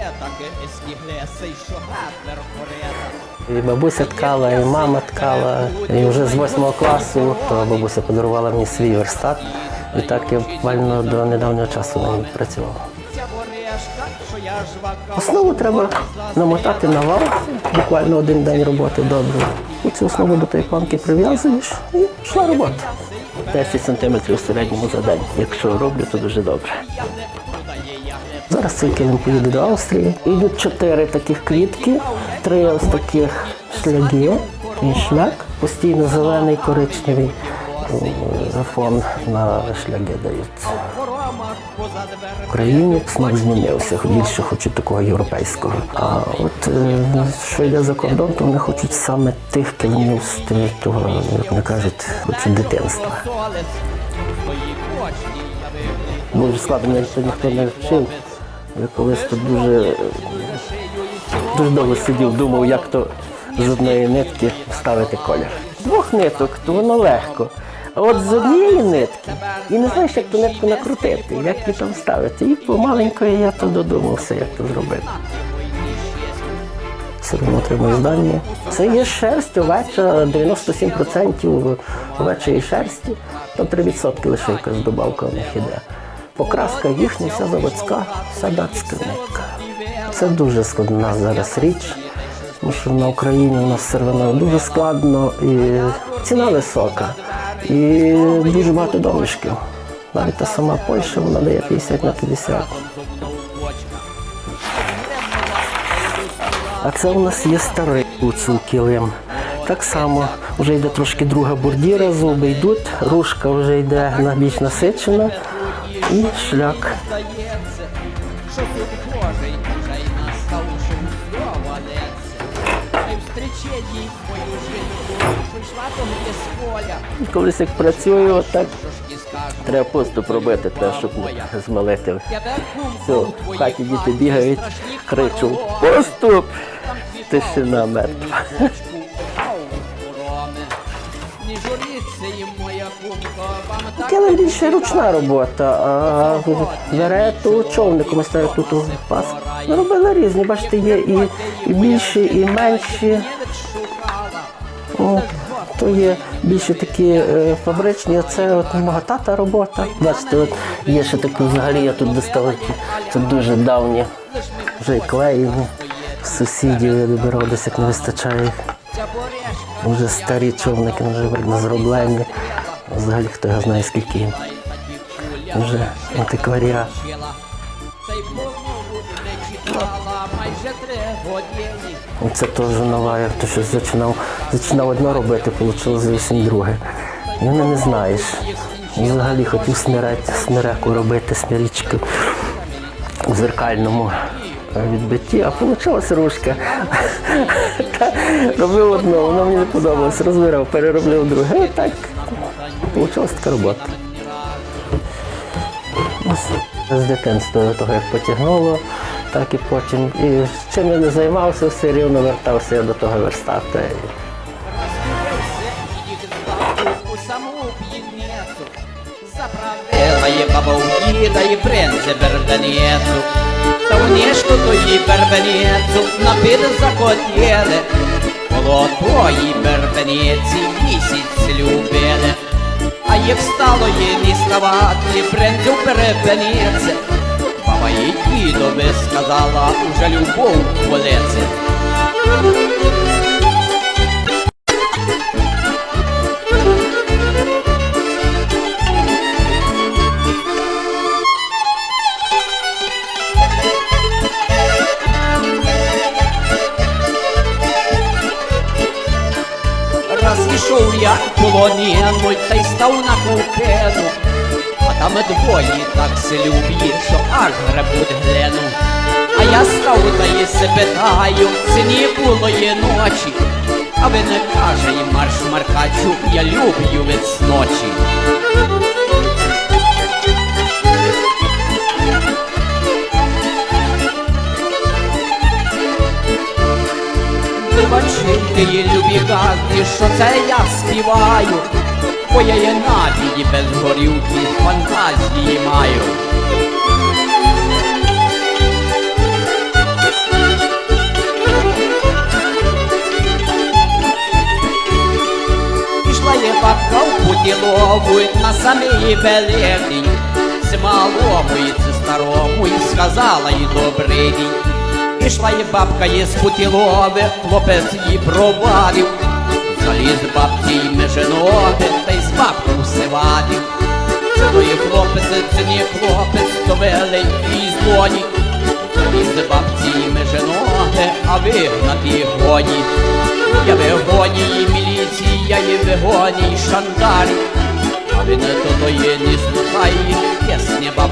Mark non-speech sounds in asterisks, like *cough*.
таке ескіглеси, що гатвер порета. І бабуся ткала, і мама ткала. І вже з восьмого класу то бабуся подарувала мені свій верстат. І так я буквально до недавнього часу на ній працював. Основу треба намотати на вал, буквально один день роботи добре. І цю основу до тої планки прив'язуєш і пішла робота. 10 сантиметрів в середньому за день. Якщо роблю, то дуже добре. Зараз цей килим поїде до Австрії. Йдуть чотири таких квітки, три ось таких шляги, і шляк, постійно зелений, коричневий е, фон на шляги. Хоромах. В Україні смак змінився, більше хочуть такого європейського. А от е, що йде за кордон, то вони хочуть саме тих килимів з того, як вони кажуть, хочуть дитинства. Дуже складно мене ніхто не вчив. Я колись тут дуже, дуже довго сидів, думав, як то з одної нитки вставити колір. Двох ниток, то воно легко. А от з однієї нитки, і не знаєш, як ту нитку накрутити, як її там вставити. І помаленько я то додумався, як то зробити. Все одно отримую здання. Це є шерсть овеча, 97% овечої шерсті, там 3% лише якась добавка в них іде. Покраска їхня, вся заводська, вся датська. Це дуже складна зараз річ, тому що на Україні у нас сервано дуже складно і ціна висока. І дуже багато домішків. Навіть та сама Польща вона дає 50 на 50. А це у нас є старий гуцул килим. Так само вже йде трошки друга бордіра, зуби йдуть, ружка вже йде на більш насичена і шлях. Що тут Божий вже й настав, що. Колись як працюю, отак треба поступ робити, треба, щоб змалити. Все, в хаті діти бігають, кричу Поступ! Тишина мертва. Килим більше ручна робота, а верету човником ставлять тут у пас. Робили різні, бачите, є і, більші, і менші. То є більше такі е, фабричні, а це от мого тата робота. Бачите, от є ще такі взагалі, я тут достав, це дуже давні, вже і клеєні. Сусідів я добирав, десь як не вистачає. Вже старі човники вже видно зроблені. Взагалі хто його знає скільки їм. Вже антикваріат. Це теж нова, я то щось зачинав, зачинав одно робити, вийшло зовсім друге. І не, не знаєш. Взагалі хотів смирати, смиреку робити, смирічку у зеркальному відбитті, а вийшла ручка. *laughs* Робив одно, воно мені не подобалось, розбирав, переробив друге. І так вийшла така робота. З дитинства до того, як потягнуло, так і потім. І чим я не займався, все рівно вертався я до того п'єнецю. Заправдила є баба у і. Та у ніжку тої бербенецю напід закотєли. Коло тої бербенеці місяць любили. А їх стало їм існувати принцю бербенеце. Баба їй дідові сказала, уже любов колеце. Раз ішов я полонену, та й став на купену, а там двоє так се люб'є, що аж гребуть глену. А я став та й се питаю, ціні було є ночі, а ви не каже й марш маркачу, я люблю від сночі. Ванчити любі казки, що це я співаю, бо я є напії без горюки, фантазії маю. Пішла є бабка в поділову на самий Великдень, Це малому і це старому, і сказала їй добрий день. Ішла і бабка є з путілове, хлопець її провадив. Заліз бабці й меженоги, та й з бабкою все вадив. Це то є хлопець, це не хлопець, то великий злодій. Заліз бабці й меже ноги, а вигнати гоні. Я вигоні і міліція, і вигоні і шандарі. А він то то є, не слухає, пісня бабку далі.